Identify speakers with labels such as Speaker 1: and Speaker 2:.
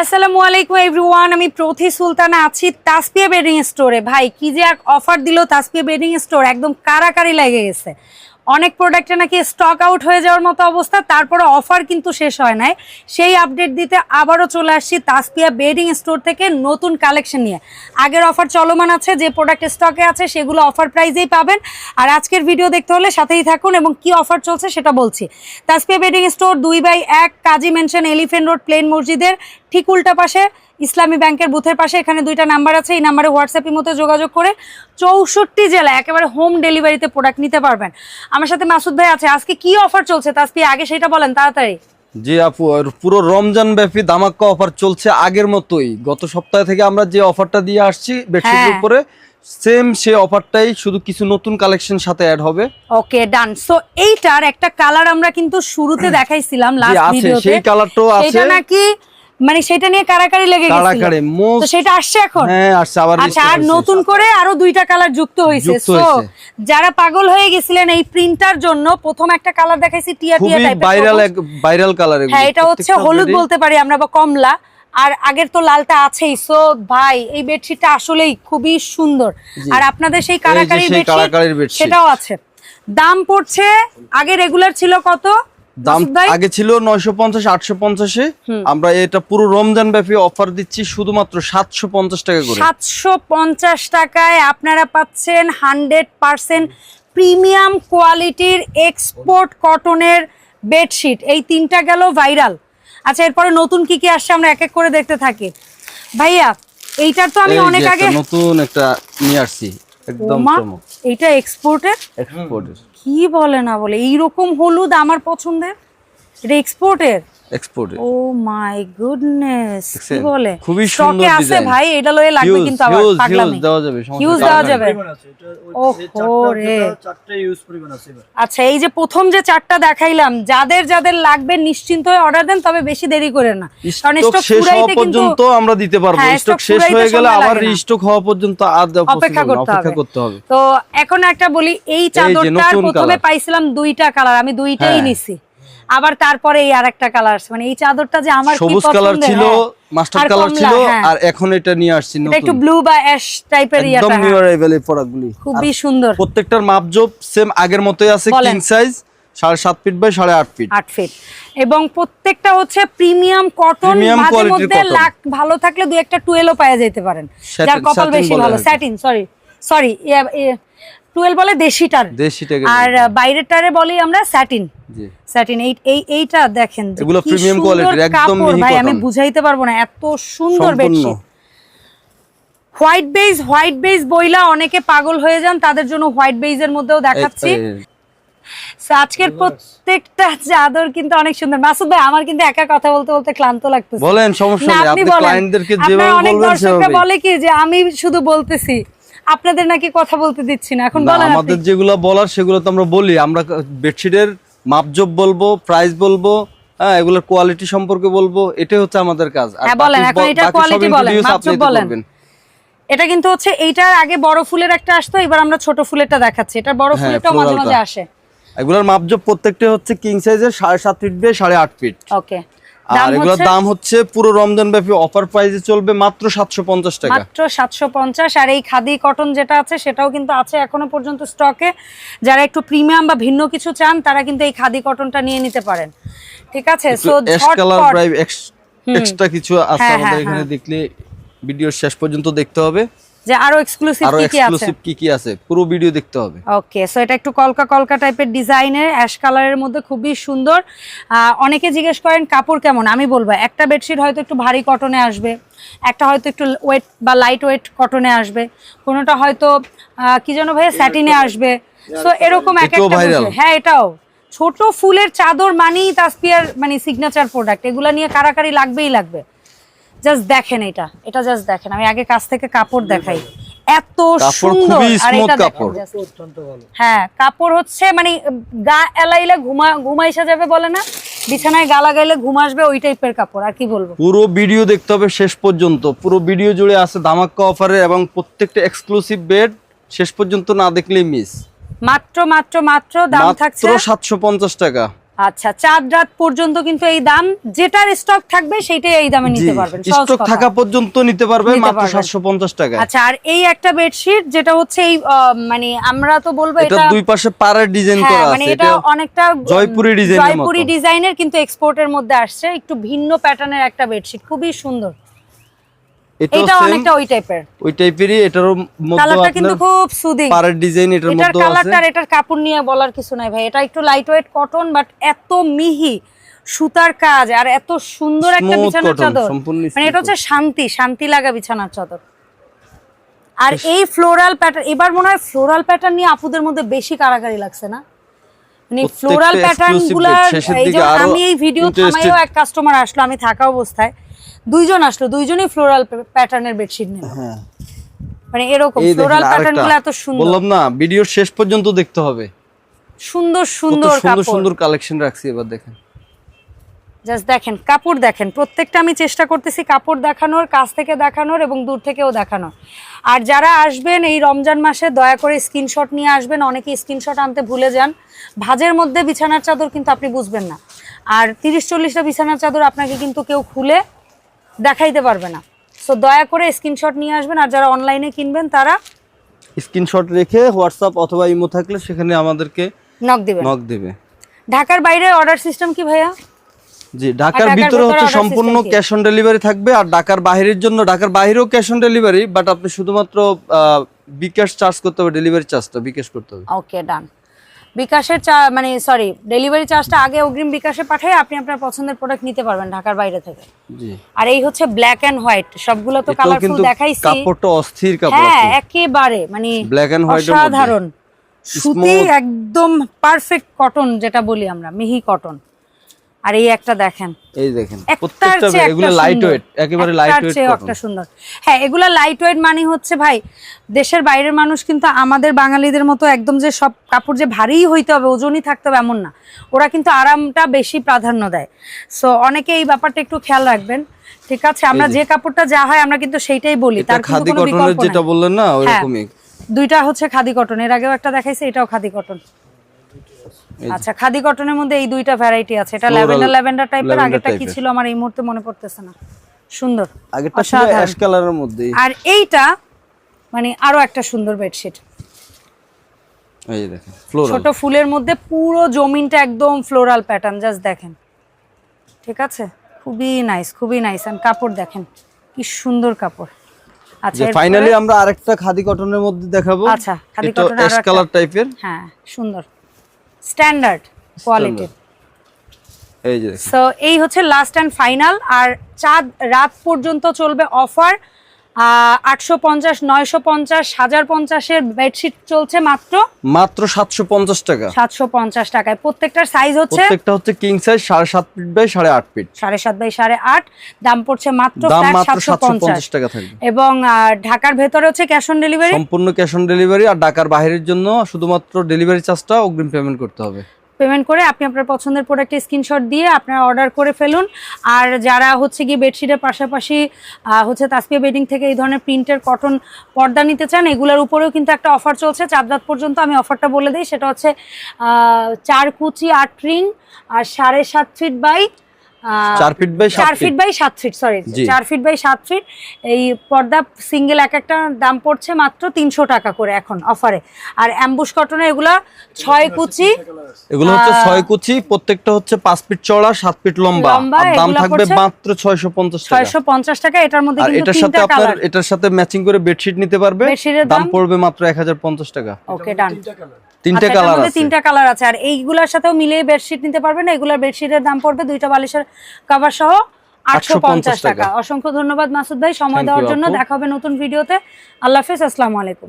Speaker 1: আসসালামু আলাইকুম এভরিওয়ান, আমি প্রথি সুলতানা আছি তাসপিয়া বেডিং স্টোরে। ভাই, কি যে এক অফার দিল তাসপিয়া বেডিং স্টোর, একদম কারাকারি লেগে গেছে। অনেক প্রোডাক্টে নাকি স্টক আউট হয়ে যাওয়ার মতো অবস্থা, তারপরে অফার কিন্তু শেষ হয় নাই। সেই আপডেট দিতে আবারও চলে আসছি তাসপিয়া বেডিং স্টোর থেকে নতুন কালেকশন নিয়ে। আগের অফার চলমান আছে, যে প্রোডাক্ট স্টকে আছে, সেগুলো অফার প্রাইজেই পাবেন। আর আজকের ভিডিও দেখতে হলে সাথেই থাকুন এবং কি অফার চলছে সেটা বলছি। তাসপিয়া বেডিং স্টোর দুই বাই এক, কাজী মেনশন এলিফেন্ট রোড প্লেন মসজিদের ঠিক উল্টা পাশে। ইসলামী ব্যাংকের বুথের পাশে এখানে দুইটা নাম্বার আছে। এই নাম্বারে হোয়াটসঅ্যাপের মতো যোগাযোগ করে চৌষট্টি জেলায় একেবারে হোম ডেলিভারিতে প্রোডাক্ট নিতে পারবেন। আমার সাথে মাসুদ ভাই আছে। আজকে কি অফার চলছে? তাসপি আগে সেটা বলেন তাড়াতাড়ি।
Speaker 2: জি আপু পুরো রমজান ব্যাপী ধামাক্কা অফার চলছে আগের মতোই। গত সপ্তাহ থেকে আমরা যে অফারটা দিয়ে আসছি বেডশিটের
Speaker 1: হ্যাঁ।
Speaker 2: উপরে সেম সে অফারটাই শুধু কিছু নতুন কালেকশন সাথে অ্যাড হবে।
Speaker 1: ওকে ডান সো এইটার একটা কালার আমরা কিন্তু শুরুতে দেখাইছিলাম লাস্ট ভিডিওতে
Speaker 2: সেই কালারটাও আছে।
Speaker 1: সেটা নাকি মানে সেটা নিয়ে কারাকারি লেগে গেছিল। তো সেটা আসছে এখন।
Speaker 2: হ্যাঁ আসছে আবার
Speaker 1: আচ্ছা আর নতুন করে আরও দুইটা কালার যুক্ত হয়েছে। সো যারা পাগল হয়ে গেছিলেন এই প্রিন্টার জন্য প্রথম একটা কালার দেখাইছি টিয়া টিয়া টাইপের
Speaker 2: ভাইরাল ভাইরাল কালার
Speaker 1: হ্যাঁ এটা হচ্ছে হলুদ বলতে পারি আমরা বা কমলা। আর আগের তো লালটা আছেই। সো ভাই এই বেডশিটটা আসলেই খুবই সুন্দর। আর আপনাদের সেই কারাকারি
Speaker 2: bedsheet।
Speaker 1: সেটাও আছে। দাম পড়ছে আগে রেগুলার ছিল কত?
Speaker 2: দাম আগে ছিল নয়শো পঞ্চাশ আটশো পঞ্চাশে। আমরা এটা পুরো রমজান ব্যাপী অফার দিচ্ছি শুধুমাত্র সাতশো পঞ্চাশ টাকা করে।
Speaker 1: সাতশো পঞ্চাশ টাকায় আপনারা পাচ্ছেন হান্ড্রেড পার্সেন্ট প্রিমিয়াম কোয়ালিটির এক্সপোর্ট কটনের বেডশিট এই তিনটা গেল ভাইরাল আচ্ছা এরপরে নতুন কি কি আসছে আমরা এক এক করে দেখতে থাকি। ভাইয়া এইটার তো আমি অনেক আগে
Speaker 2: নতুন একটা নিয়ে আসছি একদম
Speaker 1: এইটা এক্সপোর্টের
Speaker 2: এক্সপোর্টের
Speaker 1: কি বলে না বলে? এইরকম হলুদ আমার পছন্দের? এটা এক্সপোর্টের ও মাই গুডনেস কি বলে?
Speaker 2: খুবই সুন্দর
Speaker 1: আছে ভাই এটা লয়ে লাগবে কিন্তু আবার পাগলামি।
Speaker 2: দেওয়া যাবে,
Speaker 1: দেওয়া যাবে
Speaker 3: চারটা। ইউজ পরিমাণ আছে
Speaker 1: আচ্ছা এই যে প্রথম যে চারটা দেখাইলাম যাদের যাদের লাগবে নিশ্চিন্ত হয়ে অর্ডার দেন তবে বেশি দেরি করে না। কারণ
Speaker 2: স্টক শেষ হওয়া পর্যন্ত আমরা দিতে পারব।
Speaker 1: হ্যাঁ,
Speaker 2: স্টক শেষ হয়ে গেলে আবার রিস্টক হওয়া পর্যন্ত আর
Speaker 1: অপেক্ষা করতে হবে। তো এখন একটা বলি এই
Speaker 2: যে
Speaker 1: চাদরটার প্রথমে পাইছিলাম দুইটা কালার আমি দুইটাই
Speaker 2: হ্যাঁ।
Speaker 1: নিছি। আবার তারপরে এই আরেকটা কালার মানে এই চাদরটা যে আমার
Speaker 2: সবুজ কালার ছিল
Speaker 1: হ্যাঁ।
Speaker 2: মাস্টার
Speaker 1: আর
Speaker 2: কালার ছিল
Speaker 1: হ্যাঁ।
Speaker 2: আর এখন এটা নিয়ে আসছি
Speaker 1: এটা একটু ব্লু বা অ্যাশ টাইপের ইয়াটা একদম
Speaker 2: নিউ
Speaker 1: হ্যাঁ।
Speaker 2: এই প্রোডাক্টগুলি
Speaker 1: খুবই সুন্দর।
Speaker 2: প্রত্যেকটার মাপজোপ সেম আগের মতোই আছে কিং সাইজ সাড়ে সাত ফিট বাই সাড়ে আট ফিট
Speaker 1: আট ফিট এবং প্রত্যেকটা হচ্ছে প্রিমিয়াম কটন মাঝে মধ্যে লাখ ভালো থাকলে দুই একটা টুয়েলও পাওয়া যেতে পারেন। যার কপাল বেশি ভালো। স্যাটিন সরি সরি টুয়েলভ বলে দেশিটার
Speaker 2: দেশিটাকে
Speaker 1: আর বাইরেরটারে বলি আমরা স্যাটিন স্যাটিন এই এই এইটা দেখেন
Speaker 2: এগুলো
Speaker 1: কি
Speaker 2: premium একদম
Speaker 1: ভাই আমি বুঝাইতে পারব না এত সুন্দর bedsheet. White beige white beige বইলা অনেকে পাগল হয়ে যান তাদের জন্য হোয়াইট বেজের মধ্যেও দেখাচ্ছি। আজকের প্রত্যেকটা চাদর কিন্তু অনেক সুন্দর। মাসুদ ভাই আমার কিন্তু একা কথা বলতে বলতে ক্লান্ত লাগতেছে।
Speaker 2: বলেন সমস্যা নেই।
Speaker 1: আপনি বলেন। অনেক দর্শকরা বলে কি যে আমি শুধু বলতেছি? আপনাদের নাকি কথা বলতে দিচ্ছি না। এখন বলেন
Speaker 2: আমাদের যেগুলো বলার সেগুলো তো আমরা বলি। আমরা বেডশিটের মাপজোপ বলব প্রাইস বলব হ্যাঁ এগুলোর কোয়ালিটি সম্পর্কে বলব এটাই হচ্ছে আমাদের কাজ।
Speaker 1: হ্যাঁ, বলেন, এখন। এটা কিন্তু হচ্ছে এইটার আগে বড় ফুলের একটা আসতো এবার আমরা ছোট ফুলেরটা দেখাচ্ছি। এটা বড়
Speaker 2: হ্যাঁ,
Speaker 1: ফুলেরটাও মাঝে মাঝে আসে।
Speaker 2: এগুলোর মাপজোপ প্রত্যেকটা হচ্ছে কিং সাইজের সাড়ে সাত ফিট বাই সাড়ে আট ফিট
Speaker 1: ওকে
Speaker 2: আর এগুলোর দাম হচ্ছে পুরো রমজান ব্যাপী অফার প্রাইসে চলবে মাত্র সাতশো পঞ্চাশ টাকা।
Speaker 1: মাত্র সাতশো পঞ্চাশ আর এই খাদি কটন যেটা আছে সেটাও কিন্তু আছে এখনও পর্যন্ত স্টকে যারা একটু প্রিমিয়াম বা ভিন্ন কিছু চান তারা কিন্তু এই খাদি কটনটা নিয়ে নিতে পারেন। ঠিক আছে? সো
Speaker 2: এক্সট্রা কিছু আছে
Speaker 1: হ্যাঁ,
Speaker 2: আমাদের
Speaker 1: হ্যাঁ,
Speaker 2: এখানে
Speaker 1: হ্যাঁ।
Speaker 2: দেখলে ভিডিওর শেষ পর্যন্ত দেখতে হবে।
Speaker 1: যে আরও এক্সক্লুসিভ কি কি আছে?
Speaker 2: এক্সক্লুসিভ কি কি আছে? পুরো ভিডিও দেখতে হবে।
Speaker 1: ওকে সো এটা একটু কলকা কলকা টাইপের ডিজাইনের অ্যাশ কালারের মধ্যে খুবই সুন্দর। আহ, অনেকে জিজ্ঞেস করেন কাপড় কেমন? আমি বলব একটা বেডশিট হয়তো একটু ভারী কটনে আসবে একটা হয়তো একটু ওয়েট বা লাইট ওয়েট কটনে আসবে কোনোটা হয়তো আহ, কি যেন ভাই স্যাটিনে আসবে। সো এরকম এক একটা হ্যাঁ এটাও। ছোট ফুলের চাদর মানেই তাসপিয়ার মানে সিগনেচার প্রোডাক্ট এগুলা নিয়ে কারাকারি লাগবেই লাগবে। জাস্ট দেখেন এটা। এটা জাস্ট দেখেন। আমি আগে কাছ থেকে কাপড় দেখাই। এত সুন্দর। আর এটা
Speaker 2: কাপড়।
Speaker 1: হ্যাঁ কাপড় হচ্ছে মানে গা এলাইলে ঘুমা ঘুমাইসা যাবে বলে না। বিছানায় গালা গাইলে ঘুম আসবে ওই টাইপের কাপড় আর কি বলব?
Speaker 2: পুরো ভিডিও দেখতে হবে শেষ পর্যন্ত। পুরো ভিডিও জুড়ে আছে ধামাক্কা অফারে এবং প্রত্যেকটা এক্সক্লুসিভ বেড শেষ পর্যন্ত না দেখলেই মিস
Speaker 1: মাত্র মাত্র মাত্র দাম থাকছে
Speaker 2: মাত্র সাতশো পঞ্চাশ টাকা।
Speaker 1: আচ্ছা চার রাত পর্যন্ত কিন্তু এই দাম যেটার স্টক থাকবে সেটাই এই দামে নিতে পারবেন
Speaker 2: স্টক থাকা পর্যন্ত নিতে পারবে মাত্র
Speaker 1: পারবেন।
Speaker 2: সাতশো পঞ্চাশ টাকা
Speaker 1: আচ্ছা আর এই একটা বেডশিট যেটা হচ্ছে এই মানে আমরা তো বলব
Speaker 2: এটা দুই পাশে পাড়ের ডিজাইন
Speaker 1: হ্যাঁ
Speaker 2: করা
Speaker 1: মানে
Speaker 2: আছে।
Speaker 1: মানে
Speaker 2: এটা
Speaker 1: অনেকটা
Speaker 2: জয়পুরি ডিজাইনের
Speaker 1: জয়পুরি ডিজাইনের কিন্তু এক্সপোর্টের মধ্যে আসছে। একটু ভিন্ন প্যাটার্নের একটা বেডশিট খুবই সুন্দর। এটা অনেকটা ওই টাইপের
Speaker 2: ওই টাইপেরই এটারও মধ্যে
Speaker 1: কালারটা কিন্তু খুব সুদিং
Speaker 2: পাড়ের ডিজাইন এটার
Speaker 1: এটার
Speaker 2: মধ্যে
Speaker 1: কালারটা এটার কাপড় নিয়ে বলার কিছু নাই ভাই। এটা একটু লাইট ওয়েট কটন বাট এত মিহি সুতার কাজ আর এত সুন্দর একটা বিছানার চাদর। মানে এটা হচ্ছে শান্তি শান্তি লাগা বিছানার চাদর। আর এই ফ্লোরাল প্যাটার্ন এবার মনে হয় ফ্লোরাল প্যাটার্ন নিয়ে আপুদের মধ্যে বেশি কারাকারি লাগছে না? মানে ফ্লোরাল প্যাটার্ন
Speaker 2: exclusive
Speaker 1: গুলা এই
Speaker 2: দিকে
Speaker 1: আমি এই ভিডিও থামাইও এক কাস্টমার আসলো আমি থাকা অবস্থায়। দুইজন আসলো দুইজনই ফ্লোরাল প্যাটার্নের বেডশিট নিল
Speaker 2: হ্যাঁ।
Speaker 1: মানে এরকম ফ্লোরাল
Speaker 2: প্যাটার্নগুলো
Speaker 1: এত সুন্দর।
Speaker 2: বললাম না ভিডিওর শেষ পর্যন্ত দেখতে হবে।
Speaker 1: সুন্দর সুন্দর
Speaker 2: সুন্দর
Speaker 1: কাপড়।
Speaker 2: সুন্দর কালেকশন রাখছি এবার দেখেন।
Speaker 1: জাস্ট দেখেন কাপড় দেখেন। প্রত্যেকটা আমি চেষ্টা করতেছি কাপড় দেখানোর কাছ থেকে দেখানোর এবং দূর থেকেও দেখানোর। আর যারা আসবেন এই রমজান মাসে দয়া করে স্ক্রিনশট নিয়ে আসবেন। অনেকে স্ক্রিনশট আনতে ভুলে যান। ভাজের মধ্যে বিছানার চাদর কিন্তু আপনি বুঝবেন না। আর তিরিশ চল্লিশটা বিছানার চাদর আপনাকে কিন্তু কেউ খুলে দেখাইতে পারবে না। সো দয়া করে স্ক্রিনশট নিয়ে আসবেন আর যারা অনলাইনে কিনবেন তারা
Speaker 2: স্ক্রিনশট রেখে হোয়াটসঅ্যাপ অথবা ইমো থাকলে সেখানে আমাদেরকে
Speaker 1: নক দিবেন
Speaker 2: নক দেবে।
Speaker 1: ঢাকার বাইরে অর্ডার সিস্টেম কি ভাইয়া?
Speaker 2: জি ঢাকার ভিতরে হচ্ছে সম্পূর্ণ ক্যাশ অন ডেলিভারি থাকবে আর ঢাকার বাইরের জন্য ঢাকার বাইরেও ক্যাশ অন ডেলিভারি বাট আপনি শুধুমাত্র বিকাশ চার্জ করতে হবে ডেলিভারি চার্জটা বিকাশ করতে হবে।
Speaker 1: ওকে ডান বিকাশের চা মানে সরি ডেলিভারি চার্জটা আগে অগ্রিম বিকাশে পাঠিয়ে আপনি আপনার পছন্দের প্রোডাক্ট নিতে পারবেন ঢাকার বাইরে থেকে। আর এই হচ্ছে ব্ল্যাক এন্ড হোয়াইট সবগুলো তো কালারফুল দেখাইছি।
Speaker 2: কাপড়টা অস্থির কাপড়
Speaker 1: হ্যাঁ একেবারে মানে
Speaker 2: ব্ল্যাক এন্ড হোয়াইট
Speaker 1: সাধারণ সুতি একদম পারফেক্ট কটন যেটা বলি আমরা মিহি কটন আর এই একটা দেখেন।
Speaker 2: এই দেখেন প্রত্যেকটা এগুলো লাইট। ওয়েট একেবারে লাইট ওয়েট
Speaker 1: একটা সুন্দর। হ্যাঁ এগুলা লাইট ওয়েট মানে হচ্ছে ভাই দেশের বাইরের মানুষ কিন্তু আমাদের বাঙালিদের মতো একদম যে সব কাপড় যে ভারীই হইতে হবে ওজনই থাকতে হবে এমন না। ওরা কিন্তু আরামটা বেশি প্রাধান্য দেয়। সো অনেকে এই ব্যাপারটা একটু খেয়াল রাখবেন। ঠিক আছে আমরা
Speaker 2: যে।
Speaker 1: কাপড়টা যা হয় আমরা কিন্তু সেইটাই বলি তার
Speaker 2: খাদি কটনের যেটা বললেন না
Speaker 1: হ্যাঁ
Speaker 2: ওইরকমই।
Speaker 1: দুইটা হচ্ছে খাদি কটন এর আগেও একটা দেখাইছে এটাও খাদি কটন। আচ্ছা খাদি কটনের মধ্যে এই দুইটা ভ্যারাইটি আছে। এটা ল্যাভেন্ডার ল্যাভেন্ডার টাইপের আগেরটা কি ছিল আমার এই মুহূর্তে মনে পড়তেছে না। সুন্দর
Speaker 2: আগেরটা ছিল অ্যাশ কালারের মধ্যে
Speaker 1: আর এইটা মানে আরও একটা সুন্দর বেডশিট
Speaker 2: এই যে দেখেন ফ্লোরাল
Speaker 1: ছোট ফুলের মধ্যে পুরো জমিনটা একদম ফ্লোরাল প্যাটার্ন জাস্ট দেখেন। ঠিক আছে? খুবই নাইস খুবই নাইস আর কাপড় দেখেন কি সুন্দর কাপড়। আচ্ছা
Speaker 2: ফাইনালি আমরা আরেকটা খাদি কটনের মধ্যে দেখাবো।
Speaker 1: আচ্ছা, খাদি cotton
Speaker 2: অ্যাশ কালার টাইপের
Speaker 1: হ্যাঁ সুন্দর। স্ট্যান্ডার্ড কোয়ালিটি
Speaker 2: এই যে
Speaker 1: সো এই হচ্ছে লাস্ট এন্ড ফাইনাল আর চাঁদ রাত পর্যন্ত চলবে অফার আটশো পঞ্চাশ নয়শো পঞ্চাশ হাজার পঞ্চাশের বেডশিট চলছে মাত্র?
Speaker 2: মাত্র সাতশো পঞ্চাশ টাকা।
Speaker 1: সাতশো পঞ্চাশ টাকায়। প্রত্যেকটার সাইজ হচ্ছে?
Speaker 2: প্রত্যেকটা হচ্ছে কিং সাইজ সাড়ে সাত ফিট বাই সাড়ে আট ফিট
Speaker 1: সাড়ে সাত বাই সাড়ে আট। দাম পড়ছে মাত্র
Speaker 2: মাত্র
Speaker 1: 750
Speaker 2: সাতশো পঞ্চাশ টাকা থাকবে।
Speaker 1: এবং ঢাকার ভেতরে হচ্ছে ক্যাশ অন ডেলিভারি
Speaker 2: সম্পূর্ণ ক্যাশ অন ডেলিভারি আর ঢাকার বাইরের জন্য শুধুমাত্র ডেলিভারি চার্জটা অগ্রিম পেমেন্ট করতে হবে।
Speaker 1: পেমেন্ট করে আপনি আপনার পছন্দের প্রোডাক্টের স্ক্রিনশট দিয়ে আপনার অর্ডার করে ফেলুন। আর যারা হচ্ছে গিয়ে বেডশিটের পাশাপাশি হচ্ছে তাসপিয়া বেডিং থেকে এই ধরনের প্রিন্টের কটন পর্দা নিতে চান, এগুলোর উপরেও কিন্তু একটা অফার চলছে। চার রাত পর্যন্ত আমি অফারটা বলে দিই, সেটা হচ্ছে চার কুচি আট রিং আর সাড়ে সাত ফিট বাই
Speaker 2: চার ফিট বাই
Speaker 1: চার ফিট বাই সাত ফিট সরি চার ফিট বাই সাত ফিট এই পর্দা সিঙ্গেল এক একটা দাম পড়ছে মাত্র তিনশো টাকা করে এখন অফারে আর কটনের এগুলা ছয় কুচি
Speaker 2: এগুলো হচ্ছে ছয় কুচি প্রত্যেকটা হচ্ছে পাঁচ ফিট চড়া সাত ফিট লম্বা।
Speaker 1: লম্বা,
Speaker 2: দাম থাকবে মাত্র ছয়শো পঞ্চাশ টাকা।
Speaker 1: ছয়শো পঞ্চাশ টাকা এটার মধ্যে
Speaker 2: এটার সাথে আপনার এটার সাথে ম্যাচিং করে বেডশিট নিতে পারবে। দাম
Speaker 1: দাম?
Speaker 2: পড়বে মাত্র এক হাজার পঞ্চাশ টাকা।
Speaker 1: ওকে ডান
Speaker 2: তিনটে
Speaker 1: আচ্ছা,
Speaker 2: কালার আছে।
Speaker 1: তিনটা কালার আছে। আর এইগুলার সাথেও মিলিয়ে বেডশিট নিতে পারবেন এগুলোর বেডশিটের দাম পড়বে দুইটা বালিশের কভার সহ আটশো পঞ্চাশ
Speaker 2: 850 টাকা।
Speaker 1: টাকা। অসংখ্য ধন্যবাদ মাসুদ ভাই। সময় দেওয়ার জন্য দেখা হবে নতুন ভিডিওতে। আল্লাহ হাফেজ আসসালামু আলাইকুম।